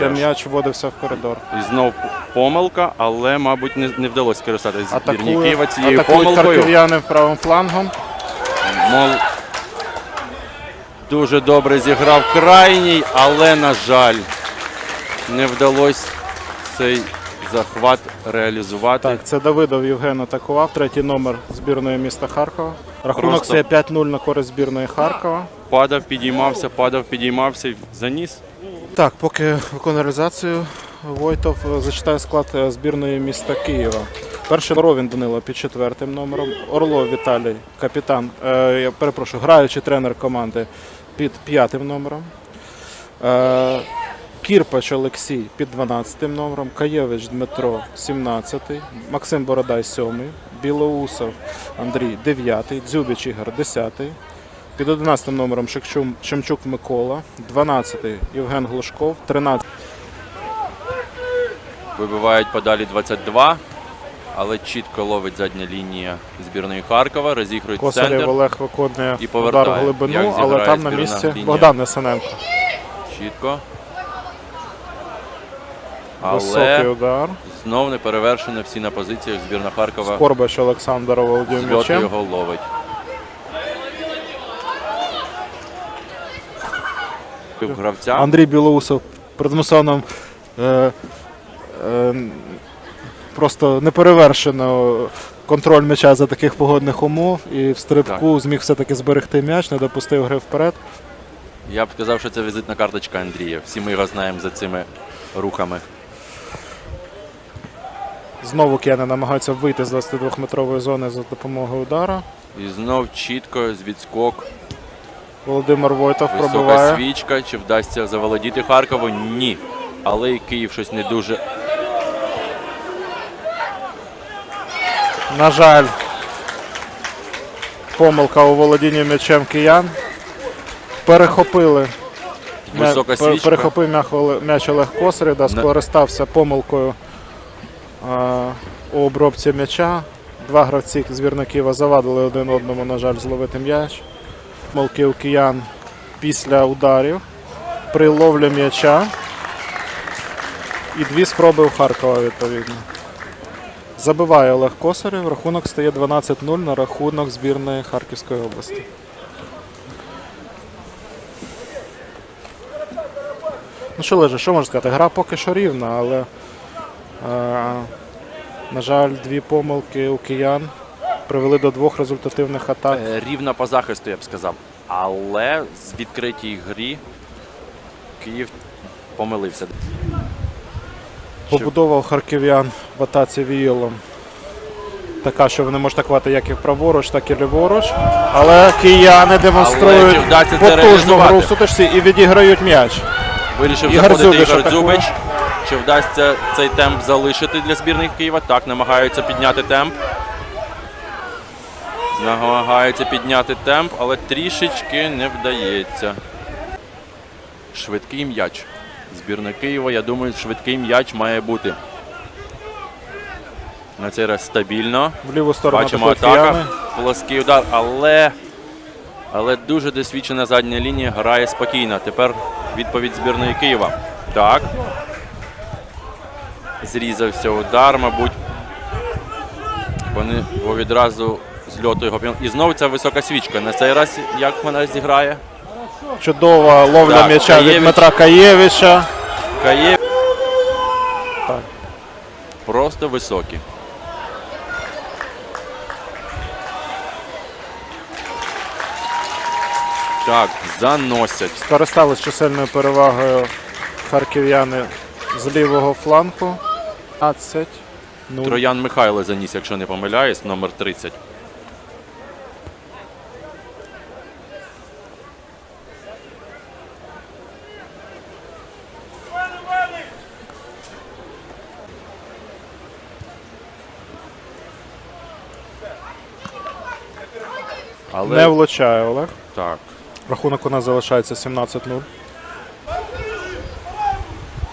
Де м'яч вводився в коридор. І знов помилка, але, мабуть, не, не вдалося скористатися збірні Києва цією помилкою. харків'яни правим флангом. Мол... Дуже добре зіграв крайній, але, на жаль, не вдалося цей захват реалізувати. Так, це Давидов Євген атакував, третій номер збірної міста Харкова. Рахунок Просто- стає 5-0 на користь збірної Харкова. Падав, підіймався, падав, підіймався, заніс. Так, поки виконує реалізацію, Войтов е, зачитає склад е, збірної міста Києва. Перший Боровін Данило під четвертим номером, Орлов Віталій, капітан, е, я перепрошую, граючий тренер команди під п'ятим номером. Е, Кірпач Олексій під 12 номером, Каєвич Дмитро 17, Максим Бородай 7, Білоусов Андрій 9, Дзюбіч Ігор 10, під 11 номером Шемчук Микола, 12-й Євген Глушков, 13 Вибивають подалі 22, але чітко ловить задня лінія збірної Харкова, розігрують Косарєв центр. Олег виконує І повертає. удар в глибину, але там на місці лінія? Богдан Несененко. Чітко. Але удар. знов не перевершено всі на позиціях. Збірна Харкова Скорбач Олександр зльот його ловить. Гравця. Андрій Білоусов примусив нам е, е, просто неперевершено контроль м'яча за таких погодних умов і в стрибку зміг все-таки зберегти м'яч, не допустив гри вперед. Я б сказав, що це візитна карточка Андрія. Всі ми його знаємо за цими рухами. Знову кияни намагаються вийти з 22-метрової зони за допомогою удара. І знов чітко з відскок. Володимир Войтов Висока пробиває. свічка. Чи вдасться заволодіти Харкову? Ні. Але і Київ щось не дуже. На жаль, помилка у володінні м'ячем киян. Перехопили. Висока свічка. Перехопив м'яч Олег Косарів, скористався помилкою у обробці м'яча. Два гравці збірна Києва завадили один одному, на жаль, зловити м'яч. Помилки у киян після ударів. При ловлі м'яча. І дві спроби у Харкова відповідно. Забиває Олег Косарів. Рахунок стає 12-0 на рахунок збірної Харківської області. Ну що лежить, що можна сказати? Гра поки що рівна, але, е, на жаль, дві помилки у киян привели до двох результативних атак. Е, Рівна по захисту, я б сказав. Але з відкритій грі Київ помилився. Побудова харків'ян в атаці віялом. Така, що вони можуть атакувати як і праворуч, так і ліворуч. Але кияни демонструють це потужну гру в сутичці і відіграють м'яч. Вирішив Ігор заходити Дзюбич Ігор. Дзюбич. Чи вдасться цей темп залишити для збірних Києва? Так, намагаються підняти темп. Намагаються підняти темп, але трішечки не вдається. Швидкий м'яч. Збірна Києва, я думаю, швидкий м'яч має бути. На цей раз стабільно. В ліву сторону Бачимо атака. Плоский удар, але, але дуже досвідчена задня лінія грає спокійно. Тепер відповідь збірної Києва. Так. Зрізався удар, мабуть. Вони відразу з льоту його І знову ця висока свічка. На цей раз як вона зіграє? Чудова ловля Так, м'яча від Дмитра Каєвича. Кає. Так. Просто високі. Так, заносять. Скористались чисельною перевагою харків'яни з лівого фланку. 15. Ну, Троян Михайло заніс, якщо не помиляюсь, номер 30. Але Не влучає Олег. так, Рахунок у нас залишається 17-0.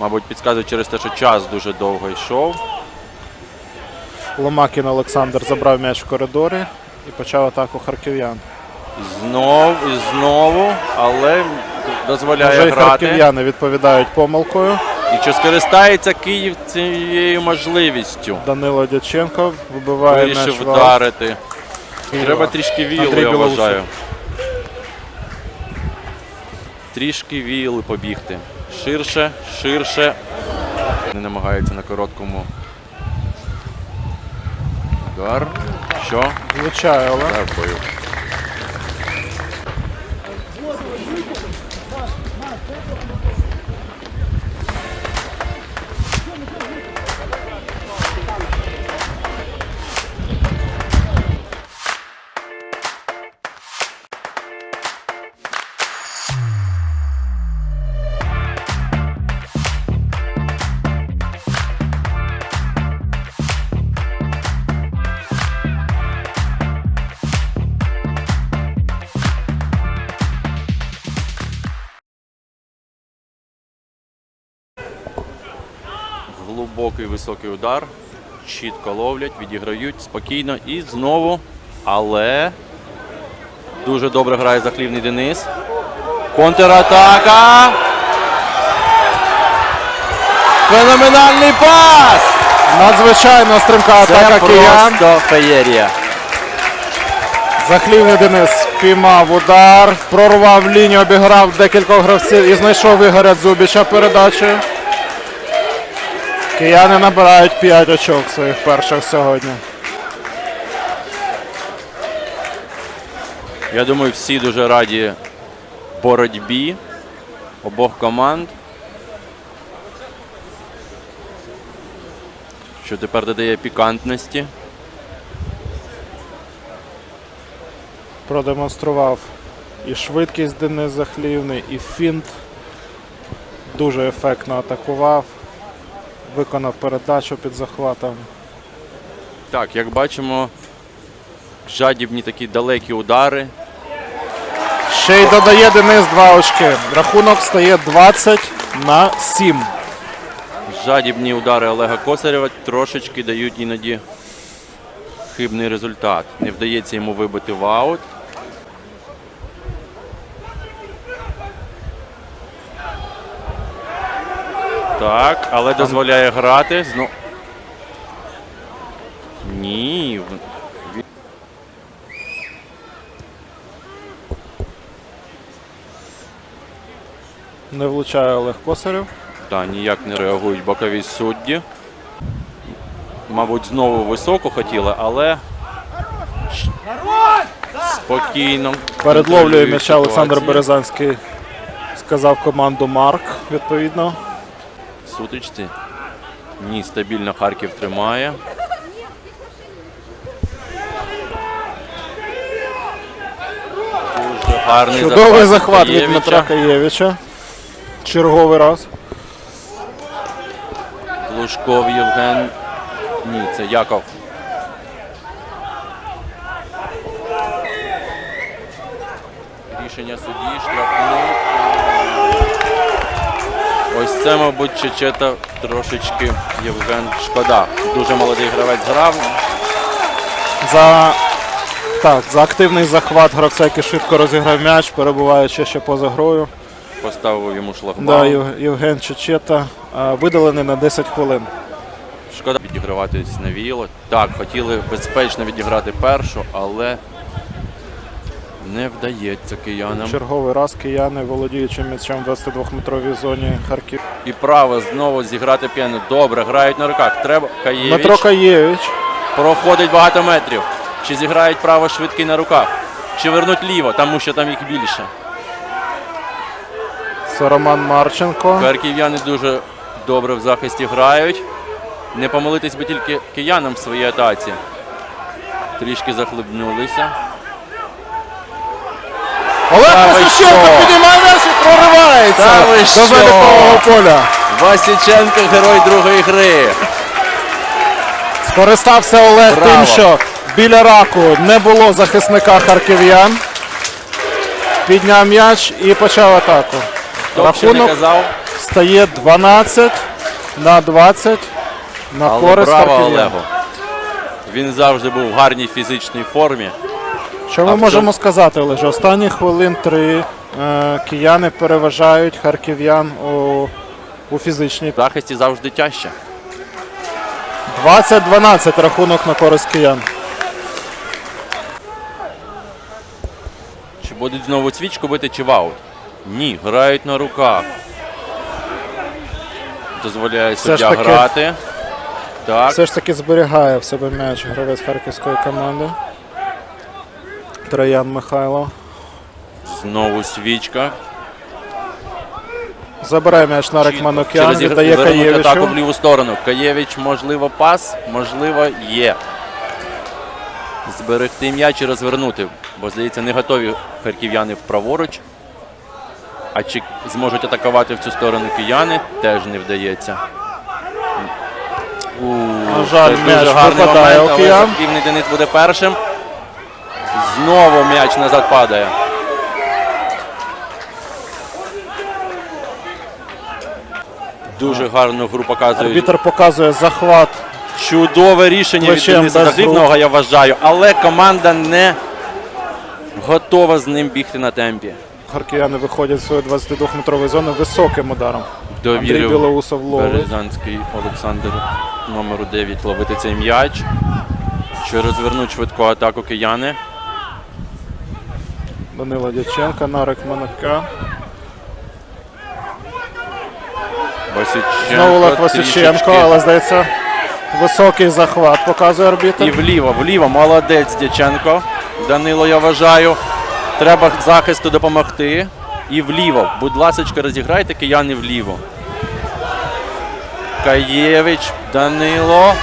мабуть, підказує через те, що час дуже довго йшов. Ломакін Олександр забрав м'яч в коридорі і почав атаку харків'ян. Знов і знову, але дозволяє Вже грати. харків'яни відповідають помилкою. І чи скористається Київ цією можливістю? Данило Дяченко вибиває м'яч в аут. вдарити. Треба трішки Андрій я вважаю. Трішки віли побігти. Ширше, ширше. Не намагається на короткому. Удар. Що? Влучає але? Дякую. Глибокий високий удар. Чітко ловлять, відіграють спокійно і знову. Але дуже добре грає захлівний Денис. Контратака. Феноменальний пас! Надзвичайно стрімка Це атака киян. просто феєрія. Захлівний Денис впіймав удар, прорвав лінію, обіграв декількох гравців і знайшов Ігоря Дзубіча передачею. Кияни набирають 5 очок своїх перших сьогодні. Я думаю, всі дуже раді боротьбі обох команд. Що тепер додає пікантності. Продемонстрував і швидкість Денис Захлівний, і фінт. Дуже ефектно атакував. Виконав передачу під захватом. Так, як бачимо, жадібні такі далекі удари. Ще й додає Денис 2 очки. Рахунок стає 20 на 7. Жадібні удари Олега Косарєва трошечки дають іноді хибний результат. Не вдається йому вибити в аут. Так, але дозволяє грати. Зно... Ні. Не влучає Олег Косарєв. Та ніяк не реагують бокові судді. Мабуть, знову високо хотіли, але спокійно. Передловлює м'яча Олександр. Березанський. Сказав команду Марк, відповідно. Сутичці. Ні, стабільно Харків тримає. Дуже гарний Чудовий захват від Таєвича. Дмитра Каєвича. Черговий раз. Глушков Євген. Ні, це Яков. Рішення судді, штрафний. Ось це, мабуть, Чечета трошечки Євген шкода. Дуже молодий гравець грав. За, так, за активний захват гравця, який швидко розіграв м'яч, перебуваючи ще поза грою. Поставив йому Да, шлагбаум. Євген Чечета а, видалений на 10 хвилин. Шкода відіграватись на віло. Так, хотіли безпечно відіграти першу, але не вдається киянам. Черговий раз кияни, володіючи м'ячем в 22-метровій зоні Харків. І право знову зіграти п'яну. Добре, грають на руках. Треба Каєвич. Дмитро Каєвич. Проходить багато метрів. Чи зіграють право швидкий на руках? Чи вернуть ліво, тому що там їх більше. Це Роман Марченко. Харків'яни дуже добре в захисті грають. Не помилитись би тільки киянам в своїй атаці. Трішки захлебнулися. Олег ви піднімає м'яч і проривається Та ви до залікового поля. Васіченко герой другої гри. Скористався Олег Браво. тим, що Біля раку не було захисника харків'ян. Підняв м'яч і почав атаку. Хто б ще не Рахунок казав, стає 12 на 20 на але користь браво харків'ян. Олегу. Він завжди був в гарній фізичній формі. Що ми можемо сказати, Олеже? Останні хвилин три е, кияни переважають харків'ян у, у фізичній. В захисті завжди тяжче. 20-12 рахунок на користь киян. Чи будуть знову свічку бити, чи ваут? Ні, грають на руках. Дозволяє Все ж суддя таки- грати. Так, Все ж таки зберігає в себе м'яч гравець харківської команди. Троян Михайло. знову свічка. Забирає м'яч Нарик. Манукян, віддає атаку в ліву сторону. Каєвич, можливо, пас, можливо, є. Зберегти м'яч і розвернути. Бо, здається, не готові харків'яни праворуч. А чи зможуть атакувати в цю сторону кияни, теж не вдається. На жаль, м'яч випадає у киян. Денис буде першим. Знову м'яч назад падає. Дуже гарну гру показують. Арбітер показує захват. Чудове рішення від Дениса без я вважаю, але команда не готова з ним бігти на темпі. Харків'яни виходять з своєї 22-метрової зони високим ударом. Андрій Довірив Білоусов ловить. Березанський Олександр номеру 9 ловити цей м'яч. Що розвернуть швидку атаку кияни. Данило Дяченко, Нарик. Васюченко Знову Васюченко, трішечки. але здається, високий захват показує І вліво, вліво, молодець Дяченко. Данило, я вважаю. Треба захисту допомогти. І вліво. Будь ласка, розіграйте кияни вліво. Каєвич, Данило.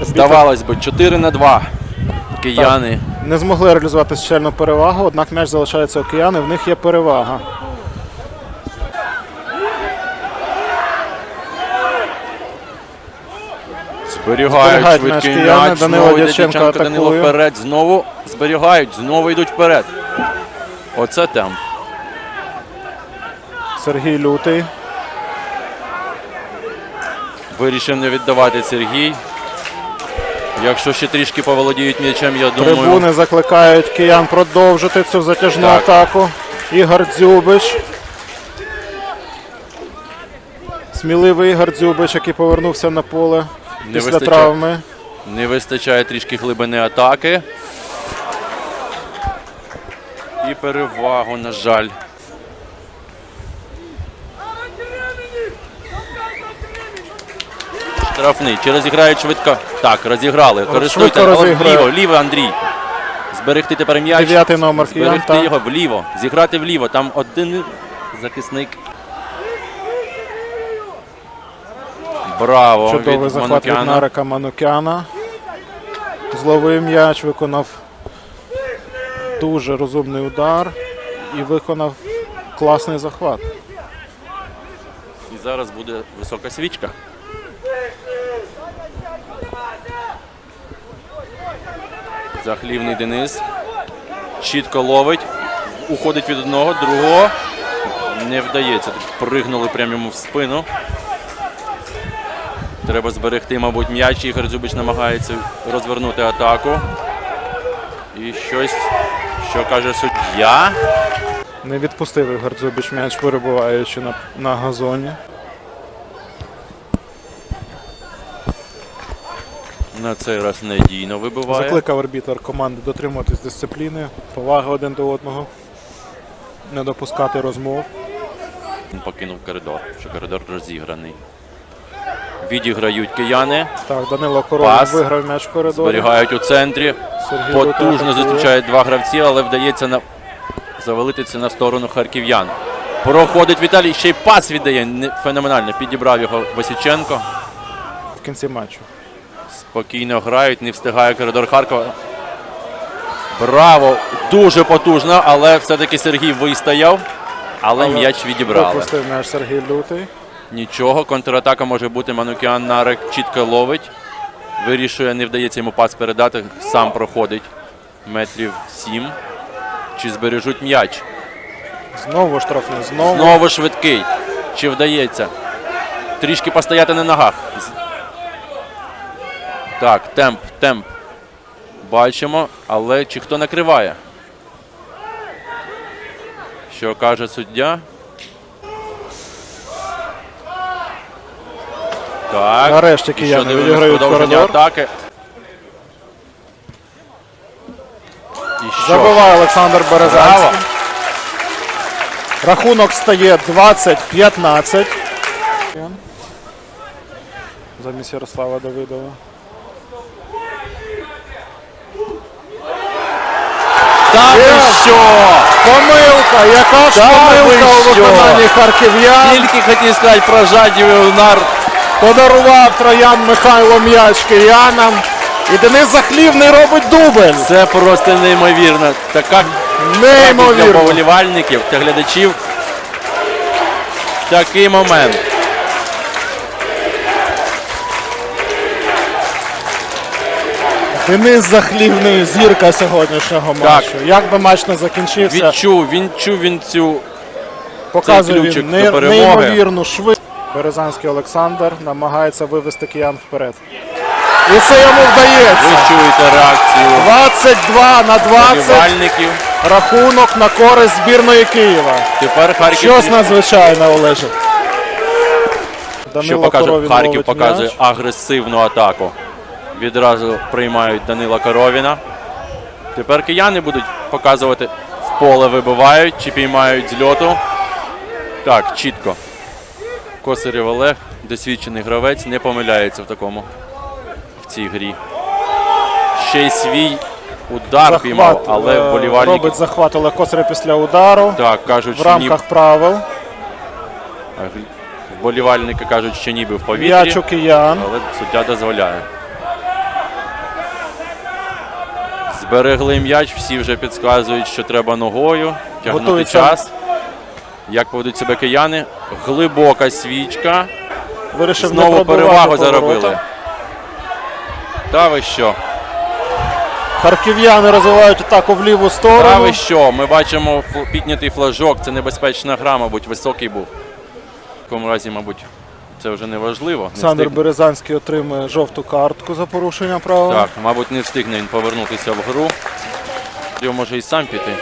Здавалось би, 4 на 2. Кияни. Не змогли реалізувати щельну перевагу, однак м'яч залишається у кияни, в них є перевага. Зберігають швидкий м'яч м'яч. Данило Знову Дяченко Дяченко, Данило вперед. Знову зберігають, знову йдуть вперед. Оце темп. Сергій Лютий. Вирішив не віддавати Сергій. Якщо ще трішки поволодіють м'ячем, я думаю. Трибуни закликають киян продовжити цю затяжну Так. атаку. Ігор Дзюбич. Сміливий Ігор Дзюбич, який повернувся на поле Не після вистачає. травми. Не вистачає трішки глибини атаки. І перевагу, на жаль. Штрафний. Чи розіграють швидко? Так, розіграли. Користуйте. швидко О. Вліво, вліво, Андрій. Зберегти тепер м'яч. Дев'ятий номер. Зберегти Так. його вліво. Зіграти вліво. Там один захисник. Браво. Чудовий від захват від Манукяна. Нарика Манукяна. Зловив м'яч, виконав дуже розумний удар і виконав класний захват. І зараз буде висока свічка. Захлівний Денис. Чітко ловить. Уходить від одного, другого. Не вдається. Пригнули прямо йому в спину. Треба зберегти, мабуть, м'яч. Ігор Дзюбич намагається розвернути атаку. І щось, що каже суддя. Не відпустив Ігор м'яч, перебуваючи на, на газоні. На цей раз надійно вибиває. Закликав арбітр команди дотримуватись дисципліни, поваги один до одного, не допускати розмов. Він покинув коридор, що коридор розіграний. Відіграють кияни, Так, Данило Король виграв м'яч в коридорі. зберігають у центрі. Сергій Потужно зустрічають два гравці, але вдається на... завалити це на сторону харків'ян. Проходить Віталій, ще й пас віддає. Феноменально. Підібрав його Васюченко. в кінці матчу. Спокійно грають, не встигає коридор Харкова. Браво! Дуже потужно, але все-таки Сергій вистояв. Але, Але м'яч відібрали. Випустив м'яч Сергій Лютий. Нічого, контратака може бути. Манукіан Нарик чітко ловить. Вирішує, не вдається йому пас передати, сам проходить метрів 7. Чи збережуть м'яч? Знову штрафний, знову. Знову швидкий. Чи вдається? Трішки постояти на ногах. Так, темп, темп. Бачимо, але чи хто накриває? Що каже суддя? Так. Нарешті І що кияни відіграють продовження коридор. атаки. І що? Забиває Олександр Березанський. Браво. Рахунок стає 20-15. Замість Ярослава Давидова. Та ви що? Помилка! Яка ж Та помилка у що? виконанні харків'ян. Тільки хотів сказати про жадівий удар. Подарував троян Михайло м'яч киянам. І Денис Захлівний робить дубль. Це просто неймовірно. Така для вболівальників та глядачів. Такий момент. Денис Захлівний зірка сьогоднішнього матчу. Як би матч не закінчився, Відчув, він чув він цю. показує цей ключик він до перемоги. неймовірну швидкість. Березанський Олександр намагається вивести киян вперед. І це йому вдається. Ви чуєте реакцію 22 на 20. вболівальників. Рахунок на користь збірної Києва. Тепер Харків, Щось надзвичайне, Олеже. Данило що покаже Коровін Харків ловить показує м'яч. агресивну атаку. Відразу приймають Данила Коровіна. Тепер кияни будуть показувати в поле вибивають чи піймають з льоту. Так, чітко. Косарєв Олег, досвідчений гравець, не помиляється в такому в цій грі. Ще й свій удар піймав, але е, вболівальники робить захват Олег Косарев після удару. так кажуть, В що ні, рамках правил. вболівальники кажуть, що ніби в повітрі. Але суддя дозволяє. Зберегли м'яч, всі вже підказують, що треба ногою. Тягнути Готується. час. Як поведуть себе кияни? Глибока свічка. Вирішив не Знову пробивати перевагу поворота. заробили. Та ви що? Харків'яни розвивають атаку в ліву сторону. Та ви що? Ми бачимо піднятий флажок. Це небезпечна гра, мабуть, високий був. В такому разі, мабуть, це вже не важливо. Олександр встиг- Березанський отримує жовту картку за порушення правил. Так, мабуть, не встигне він повернутися в гру. Його може і сам піти.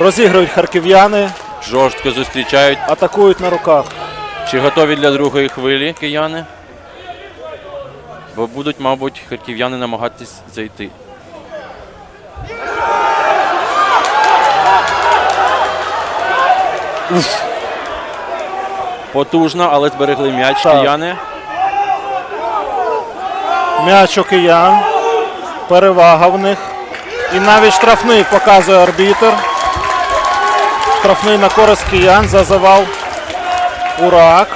Розігрують харків'яни, Жорстко зустрічають. атакують на руках. Чи готові для другої хвилі кияни? Бо будуть, мабуть, харків'яни намагатись зайти. Уф. Потужно, але зберегли м'яч Так. кияни. М'яч у киян. Перевага в них. І навіть штрафний показує арбітр. Штрафний на користь киян за завал. Урак.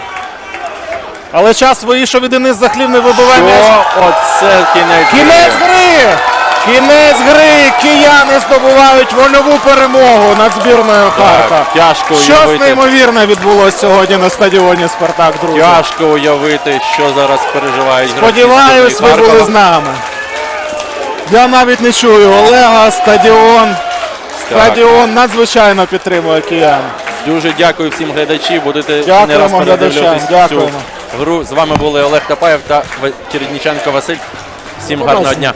Але час вийшов і Денис Захлівний вибиває м'яч. Що? Оце кінець. Кінець гри! Кінець гри! Кияни здобувають вольову перемогу над збірною Харка. Так, тяжко Щось неймовірне відбулося сьогодні на стадіоні Спартак, друзі. Тяжко уявити, що зараз переживають Сподіваюсь, ви були з нами. Я навіть не чую Олега, стадіон. Стадіон надзвичайно підтримує киян. Дуже дякую всім глядачам. Будете Дякуємо не раз передивлятись глядачам, цю дякуємо. гру. З вами були Олег Тапаєв та Чередніченко Василь. Всім гарного дня.